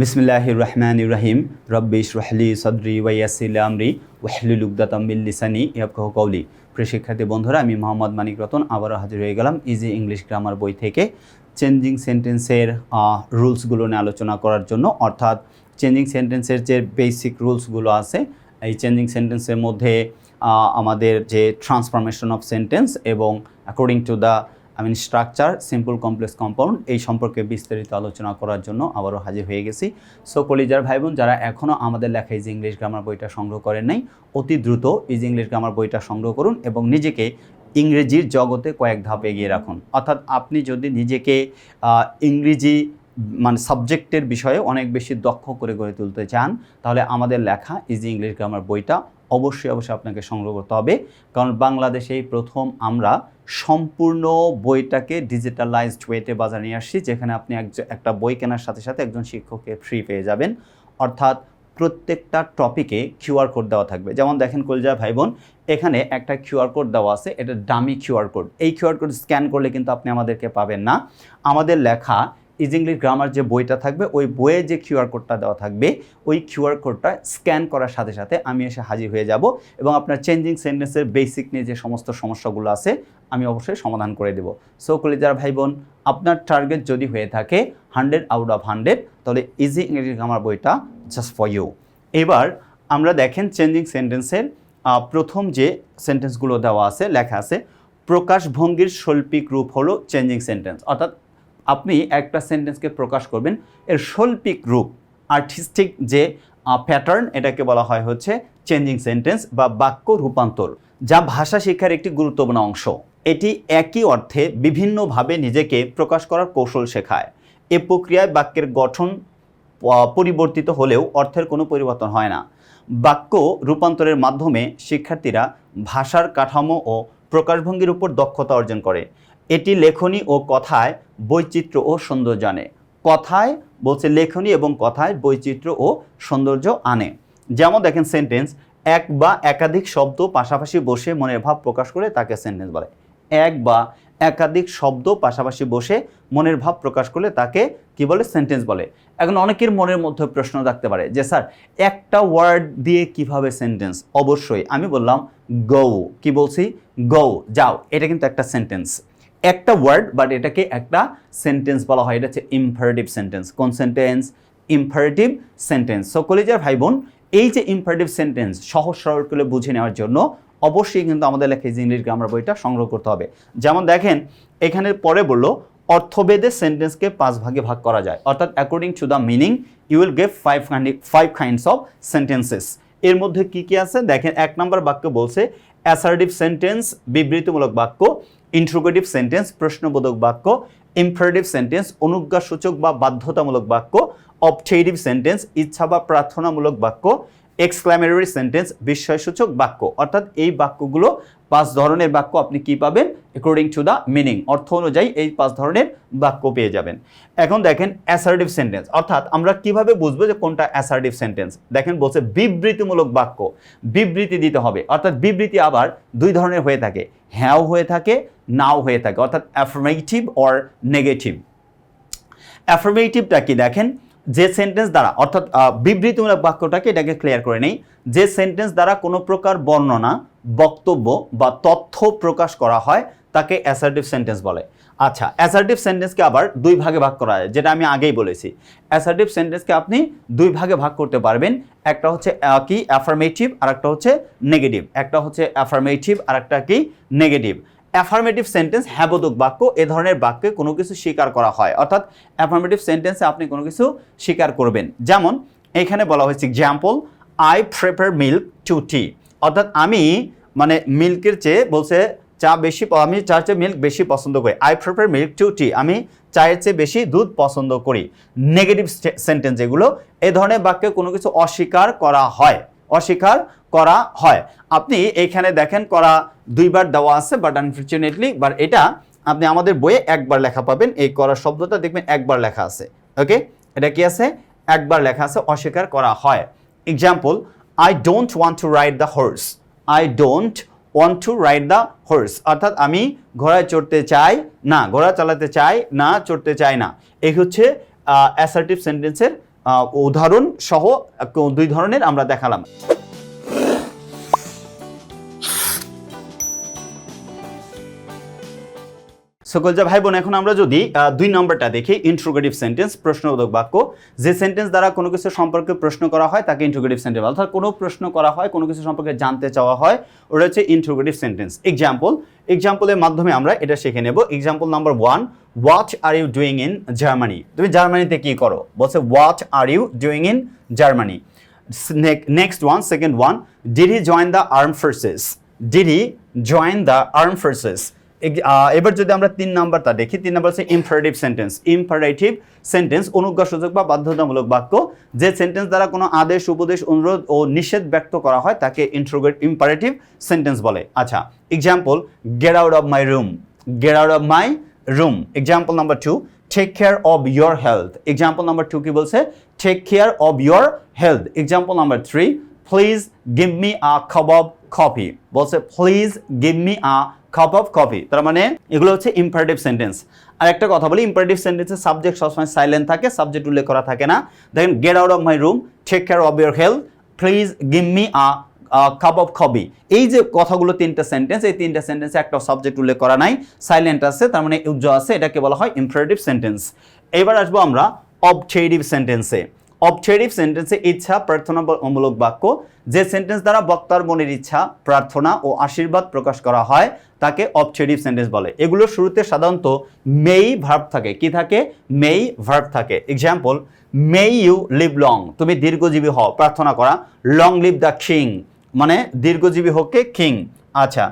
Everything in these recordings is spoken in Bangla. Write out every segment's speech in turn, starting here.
বিসমিল্লাহ রহমান রহিম রব্বিশ রহলি সদরি ওয়াইয়াসিল আমরি। ওয়াহলুল উকদাতাম লিসানি ইয়াবকাহ কৌলি প্রিয় শিক্ষার্থী বন্ধুরা, আমি মোহাম্মদ মানিক রতন আবারও হাজির হয়ে গেলাম ইজি ইংলিশ গ্রামার বই থেকে। চেঞ্জিং সেন্টেন্সের রুলসগুলো নিয়ে আলোচনা করার জন্য, অর্থাৎ চেঞ্জিং সেন্টেন্সের যে বেসিক রুলসগুলো আছে, এই চেঞ্জিং সেন্টেন্সের মধ্যে আমাদের যে ট্রান্সফরমেশন অফ সেন্টেন্স এবং according to the I mean structure simple complex compound এই সম্পর্কে বিস্তারিত আলোচনা করার জন্য আবারও হাজির হয়ে গেছি। সো কলিজার ভাই বোন যারা এখনও আমাদের লেখা ইজ ইংলিশ গ্রামার বইটা সংগ্রহ করেন নাই, অতি দ্রুত ইজ ইংলিশ গ্রামার বইটা সংগ্রহ করুন এবং নিজেকে ইংরেজির জগতে কয়েক ধাপ এগিয়ে রাখুন। অর্থাৎ আপনি যদি নিজেকে ইংরেজি মানে সাবজেক্টের বিষয়ে অনেক বেশি দক্ষ করে গড়ে তুলতে চান, তাহলে আমাদের লেখা ইজি ইংলিশ গ্রামার বইটা অবশ্যই অবশ্যই আপনাকে সংগ্রহ করতে হবে। কারণ বাংলাদেশেই প্রথম আমরা সম্পূর্ণ বইটাকে ডিজিটালাইজড ওয়েতে বাজারে নিয়ে আসছি, যেখানে আপনি একটা বই কেনার সাথে সাথে একজন শিক্ষককে ফ্রি পেয়ে যাবেন। অর্থাৎ প্রত্যেকটা টপিকে কিউআর কোড দেওয়া থাকবে। যেমন দেখেন কলজা ভাই বোন এখানে একটা কিউআর কোড দেওয়া আছে, এটা ডামি কিউআর কোড এই কিউআর কোড স্ক্যান করলে কিন্তু আপনি আমাদেরকে পাবেন না। আমাদের লেখা ইজ ইংলিশ গ্রামার যে বইটা থাকবে, ওই বইয়ে যে কিউআর কোডটা দেওয়া থাকবে, ওই কিউআর কোডটা স্ক্যান করার সাথে সাথে আমি এসে হাজির হয়ে যাব এবং আপনার চেঞ্জিং সেন্টেন্সের বেসিক নিয়ে যে সমস্ত সমস্যাগুলো আছে, আমি অবশ্যই সমাধান করে দেব। সো কলিজার ভাই বোন আপনার টার্গেট যদি হয়ে থাকে হান্ড্রেড আউট অফ হান্ড্রেড তাহলে ইজি ইংলিশ গ্রামার বইটা জাস্ট ফর ইউ এবার আমরা দেখেন চেঞ্জিং সেন্টেন্সের প্রথম যে সেন্টেন্সগুলো দেওয়া আছে, লেখা আছে প্রকাশভঙ্গির শৈল্পিক রূপ হলো চেঞ্জিং সেন্টেন্স অর্থাৎ আপনি একটা সেন্টেন্সকে প্রকাশ করবেন, এর শৈল্পিক রূপ আর্টিস্টিক যে প্যাটার্ন এটাকে বলা হয় হচ্ছে চেঞ্জিং সেন্টেন্স বা বাক্য রূপান্তর, যা ভাষা শিক্ষার একটি গুরুত্বপূর্ণ অংশ। এটি একই অর্থে বিভিন্নভাবে নিজেকে প্রকাশ করার কৌশল শেখায়। এ প্রক্রিয়ায় বাক্যের গঠন পরিবর্তিত হলেও অর্থের কোনো পরিবর্তন হয় না। বাক্য রূপান্তরের মাধ্যমে শিক্ষার্থীরা ভাষার কাঠামো ও প্রকাশভঙ্গির উপর দক্ষতা অর্জন করে। এটি লেখনী ও কথায় বৈচিত্র্য ও সৌন্দর্য আনে। কথায় বলছে লেখনী এবং কথায় বৈচিত্র্য ও সৌন্দর্য আনে। যেমন দেখেন সেন্টেন্স এক বা একাধিক শব্দ পাশাপাশি বসে মনের ভাব প্রকাশ করে তাকে সেন্টেন্স বলে। এক বা একাধিক শব্দ পাশাপাশি বসে মনের ভাব প্রকাশ করলে তাকে কি বলে? সেন্টেন্স বলে। এখন অনেকের মনের মধ্যে প্রশ্ন থাকতে পারে যে, স্যার, একটা ওয়ার্ড দিয়ে কীভাবে সেন্টেন্স অবশ্যই। আমি বললাম গৌ কি বলছি? গৌ যাও, এটা কিন্তু একটা সেন্টেন্স একটা ওয়ার্ড বাট এটাকে একটা সেন্টেন্স বলা হয়। এটা হচ্ছে ইম্পারেটিভ সেন্টেন্স কোন সেন্টেন্স ইম্পারেটিভ সেন্টেন্স সো কলেজের ভাই বোন এই যে ইম্পারেটিভ সেন্টেন্স সহজ সরল করে বুঝে নেওয়ার জন্য অবশ্যই কিন্তু আমাদের লেখা যে ইংলিশ গ্রামার বইটা সংগ্রহ করতে হবে। যেমন দেখেন, এখানে পরে বলল, অর্থভেদে সেন্টেন্সকে পাঁচ ভাগে ভাগ করা যায়। অর্থাৎ according to the meaning you will gave five five kinds of sentences এর মধ্যে কি কি আছে? দেখেন, এক নম্বর বাক্য বলছে অ্যাসার্টিভ সেন্টেন্স বিবৃতিমূলক বাক্য ইন্ট্রোগেটিভ সেন্টেন্স, প্রশ্নবোধক বাক্য, ইম্পারেটিভ সেন্টেন্স, অনুজ্ঞাসূচক বা বাধ্যতামূলক বাক্য অবটেটিভ সেন্টেন্স, ইচ্ছা বা প্রার্থনামূলক বাক্য, এক্সক্লামেটরি সেন্টেন্স, বিস্ময়সূচক বাক্য। অর্থাৎ এই বাক্যগুলো পাঁচ ধরনের বাক্য আপনি কি পাবেন? অ্যাকর্ডিং টু দ্য মিনিং অর্থ অনুযায়ী এই পাঁচ ধরনের বাক্য পেয়ে যাবেন। এখন দেখেন অ্যাসার্টিভ সেন্টেন্স অর্থাৎ আমরা কীভাবে বুঝব যে কোনটা অ্যাসার্টিভ সেন্টেন্স দেখেন বলছে বিবৃতিমূলক বাক্য, বিবৃতি দিতে হবে। অর্থাৎ বিবৃতি আবার দুই ধরনের হয়ে থাকে। হ্যাঁও হয়ে থাকে নাও হয়ে থাকে, অর্থাৎ অ্যাফার্মেটিভ অর নেগেটিভ অ্যাফার্মেটিভটা কি দেখেন? যে সেন্টেন্স দ্বারা, অর্থাৎ বিবৃতিমূলক বাক্যটাকে এটাকে ক্লিয়ার করে নেই। যে সেন্টেন্স দ্বারা কোনো প্রকার বর্ণনা, বক্তব্য বা তথ্য প্রকাশ করা হয়, তাকে অ্যাসার্টিভ সেন্টেন্স বলে। আচ্ছা অ্যাসার্টিভ সেন্টেন্সকে আবার দুই ভাগে ভাগ করা যায় যেটা আমি আগেই বলেছি। অ্যাসার্টিভ সেন্টেন্সকে আপনি দুই ভাগে ভাগ করতে পারবেন। একটা হচ্ছে কি? অ্যাফার্মেটিভ আর একটা হচ্ছে নেগেটিভ একটা হচ্ছে অ্যাফার্মেটিভ আর একটা কি? নেগেটিভ অ্যাফার্মেটিভ সেন্টেন্স হ্যাবোধক বাক্য, এ ধরনের বাক্যে কোনো কিছু স্বীকার করা হয়। অর্থাৎ অ্যাফার্মেটিভ সেন্টেন্সে আপনি কোনো কিছু স্বীকার করবেন। যেমন, এখানে বলা হয়েছে example I prefer milk to tea অর্থাৎ আমি মানে মিল্কের চেয়ে বলছে, চা বেশি আমি চার চেয়ে মিল্ক বেশি পছন্দ করি। I prefer milk to tea আমি চায়ের চেয়ে বেশি দুধ পছন্দ করি। নেগেটিভ সেন্টেন্স এগুলো, এ ধরনের বাক্যে কোনো কিছু অস্বীকার করা হয়। অস্বীকার করা হয়। আপনি এইখানে দেখেন করা দুইবার দেওয়া আছে বাট আনফর্চুনেটলি বাট এটা আপনি আমাদের বইয়ে একবার লেখা পাবেন। এই করা শব্দটা দেখবেন একবার লেখা আছে। ওকে এটা কি আছে? একবার লেখা আছে, অস্বীকার করা হয়। Example I don't want to ride the horse I don't want to ride the horse অর্থাৎ আমি ঘোড়ায় চড়তে চাই না, ঘোড়া চালাতে চাই না, চড়তে চাই না। এই হচ্ছে অ্যাসার্টিভ সেন্টেন্সের উদাহরণ সহ দুই ধরনের আমরা দেখালাম। সকলজা ভাই বোন এখন আমরা যদি দুই নম্বরটা দেখি ইন্ট্রোগেটিভ সেন্টেন্স প্রশ্নবোধক বাক্য। যে সেন্টেন্স দ্বারা কোনো কিছু সম্পর্কে প্রশ্ন করা হয়, তাকে ইন্ট্রোগেটিভ সেন্টেন্স অর্থাৎ কোনো প্রশ্ন করা হয়, কোনো কিছু সম্পর্কে জানতে চাওয়া হয়, ওটা হচ্ছে ইন্ট্রোগেটিভ সেন্টেন্স এক্সাম্পল এক্সাম্পলের মাধ্যমে আমরা এটা শিখে নেব। Example number one what are you doing in Germany তুমি জার্মানিতে কী করো? বলছে what are you doing in Germany next one second one did he join the arm forces did he join the arm forces এবার যদি আমরা তিন নাম্বারটা দেখি, তিন নাম্বার হচ্ছে ইম্পারেটিভ সেন্টেন্স ইম্পারেটিভ সেন্টেন্স অনুজ্ঞাসূচক বা বাধ্যতামূলক বাক্য, যে সেন্টেন্স দ্বারা কোনো আদেশ, উপদেশ, অনুরোধ ও নিষেধ ব্যক্ত করা হয়, তাকে ইন্ট্রোগেট ইম্পারেটিভ সেন্টেন্স বলে। আচ্ছা example get out of my room get out of my room example number two take care of your health example number two কি বলছে? Take care of your health example number three please give me a of coffee বলছে please give me a cup of coffee তার মানে এগুলো হচ্ছে ইম্পারেটিভ সেন্টেন্স আর একটা কথা বলি ইম্পারেটিভ সেন্টেন্সের সাবজেক্ট সবসময় সাইলেন্ট থাকে সাবজেক্ট উল্লেখ করা থাকে না। দেখেন get out of my room take care of your health please give me a cup of coffee এই যে কথাগুলো তিনটা সেন্টেন্স এই তিনটা সেন্টেন্সে একটা সাবজেক্ট উল্লেখ করা নাই সাইলেন্ট আছে, তার মানে উজ্জ্ব আছে, এটাকে বলা হয় ইম্পারেটিভ সেন্টেন্স এবার আসব আমরা অবজেক্টিভ সেন্টেন্সে অবজেক্টিভ সেন্টেন্সে ইচ্ছা প্রার্থনা প্রার্থনামূলক বাক্য, যে সেন্টেন্স দ্বারা বক্তার মনের ইচ্ছা, প্রার্থনা ও আশীর্বাদ প্রকাশ করা হয়, তাকে অবজেক্টিভ সেন্টেন্স বলে। এগুলোর শুরুতে সাধারণত মেই ভার্ব থাকে। কি থাকে? মেই ভার্ব থাকে। Example may you live long তুমি দীর্ঘজীবী হও, প্রার্থনা করা। লং লিভ দ্য কিং মানে দীর্ঘজীবী হোক কিং আচ্ছা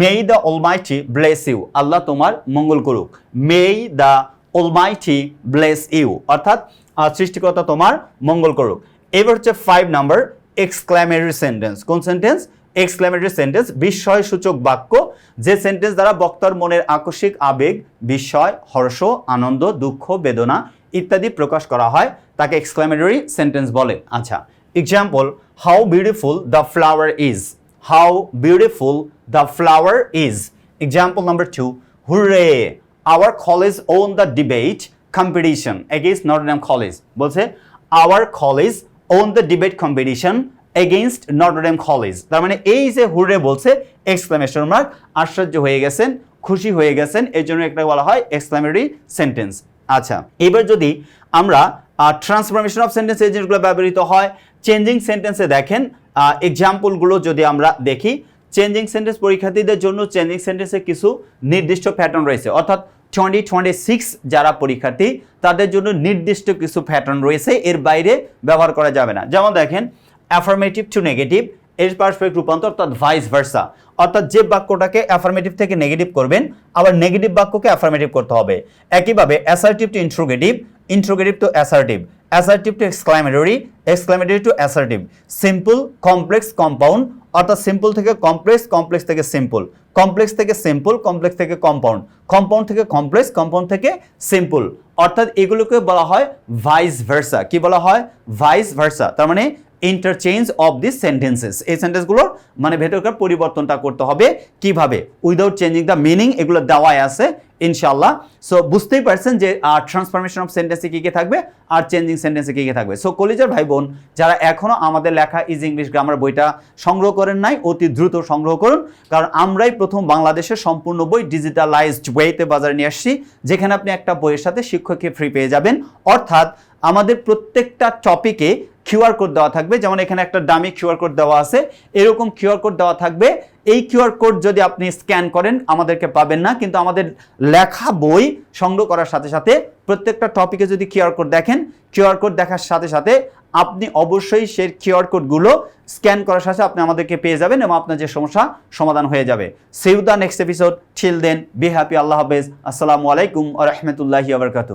may the almighty bless you Allah তোমার মঙ্গল করুক। May the almighty bless you অর্থাৎ সৃষ্টিকর্তা তোমার মঙ্গল করুক। এবার হচ্ছে ফাইভ নাম্বার এক্সক্লামেটরি সেন্টেন্স কোন সেন্টেন্স এক্সক্লামেটরি সেন্টেন্স বিস্ময় সূচক বাক্য। যে সেন্টেন্স দ্বারা বক্তার মনের আকস্মিক আবেগ, বিস্ময়, হর্ষ, আনন্দ, দুঃখ, বেদনা ইত্যাদি প্রকাশ করা হয়, তাকে এক্সক্লামেটরি সেন্টেন্স বলে। আচ্ছা example how beautiful the flower is how beautiful the flower is example number two hurray our college won the debate competition against Notre Dame college বলছে our college won the debate competition against Notre Dame college তার মানে এই যে হুরে বলছে এক্সক্লামেশন মার্ক আশ্চর্য হয়ে গেছেন, খুশি হয়ে গেছেন এই জন্য একটা বলা হয় এক্সক্লামেটরি সেন্টেন্স আচ্ছা এবার যদি আমরা ট্রান্সফরমেশন অফ সেন্টেন্স এই জিনিসগুলো ব্যবহৃত হয় চেঞ্জিং সেন্টেন্সে দেখেন এক্সাম্পলগুলো যদি আমরা দেখি চেঞ্জিং সেন্টেন্স পরীক্ষার্থীদের জন্য চেঞ্জিং সেন্টেন্সে কিছু নির্দিষ্ট প্যাটার্ন রয়েছে। অর্থাৎ টোয়েন্টি টোয়েন্টি সিক্স যারা পরীক্ষার্থী, তাদের জন্য নির্দিষ্ট কিছু প্যাটার্ন রয়েছে, এর বাইরে ব্যবহার করা যাবে না। যেমন দেখেন অ্যাফার্মেটিভ টু নেগেটিভ এর পারস্পরিক রূপান্তর অর্থাৎ ভাইস ভার্সা অর্থাৎ যে বাক্যটাকে অ্যাফার্মেটিভ থেকে নেগেটিভ করবেন, আবার নেগেটিভ বাক্যকে অ্যাফার্মেটিভ করতে হবে। একইভাবে assertive to interrogative interrogative to assertive assertive to exclamatory exclamatory to assertive simple complex compound অর্থাৎ সিম্পল থেকে কমপ্লেক্স কমপ্লেক্স থেকে সিম্পল কমপ্লেক্স থেকে সিম্পল কমপ্লেক্স থেকে কম্পাউন্ড কম্পাউন্ড থেকে কমপ্লেক্স কম্পাউন্ড থেকে সিম্পল অর্থাৎ এগুলোকে বলা হয় ভাইস ভার্সা কি বলা হয়? ভাইস ভার্সা তার মানে ইন্টারচেঞ্জ অফ দিস সেন্টেন্সেস এই সেন্টেন্সগুলোর মানে ভেতরকার পরিবর্তনটা করতে হবে কীভাবে? উইদাউট চেঞ্জিং দ্য মিনিং এগুলো দেওয়াই আছে ইনশাল্লাহ সো বুঝতেই পারছেন যে আর ট্রান্সফরমেশন অফ সেন্টেন্সে কী কী থাকবে, আর চেঞ্জিং সেন্টেন্সে কী কী থাকবে। সো কলেজের ভাই বোন যারা এখনও আমাদের লেখা ইজ ইংলিশ গ্রামার বইটা সংগ্রহ করেন নাই, অতি দ্রুত সংগ্রহ করুন, কারণ আমরাই প্রথম বাংলাদেশের সম্পূর্ণ বই ডিজিটালাইজড ওয়েতে বাজারে নিয়ে আসছি, যেখানে আপনি একটা বইয়ের সাথে শিক্ষককে ফ্রি পেয়ে যাবেন। অর্থাৎ, আমাদের প্রত্যেকটা টপিকে কিউআর কোড দেওয়া থাকবে। যেমন এখানে একটা দামি কিউআর কোড দেওয়া আছে। এরকম কিউআর কোড দেওয়া থাকবে। এই কিউআর কোড যদি আপনি স্ক্যান করেন, আমাদেরকে পাবেন না। কিন্তু আমাদের লেখা বই সংগ্রহ করার সাথে সাথে প্রত্যেকটা টপিকে যদি কিউআর কোড দেখেন কিউআর কোড দেখার সাথে সাথে আপনি অবশ্যই সেই কিউআর কোডগুলো স্ক্যান করার সাথে আপনি আমাদেরকে পেয়ে যাবেন এবং আপনার যে সমস্যা সমাধান হয়ে যাবে। Save the next episode till then be happy Allah হাফেজ। আসসালামু আলাইকুম আ রহমতুল্লাহি আবরকাতু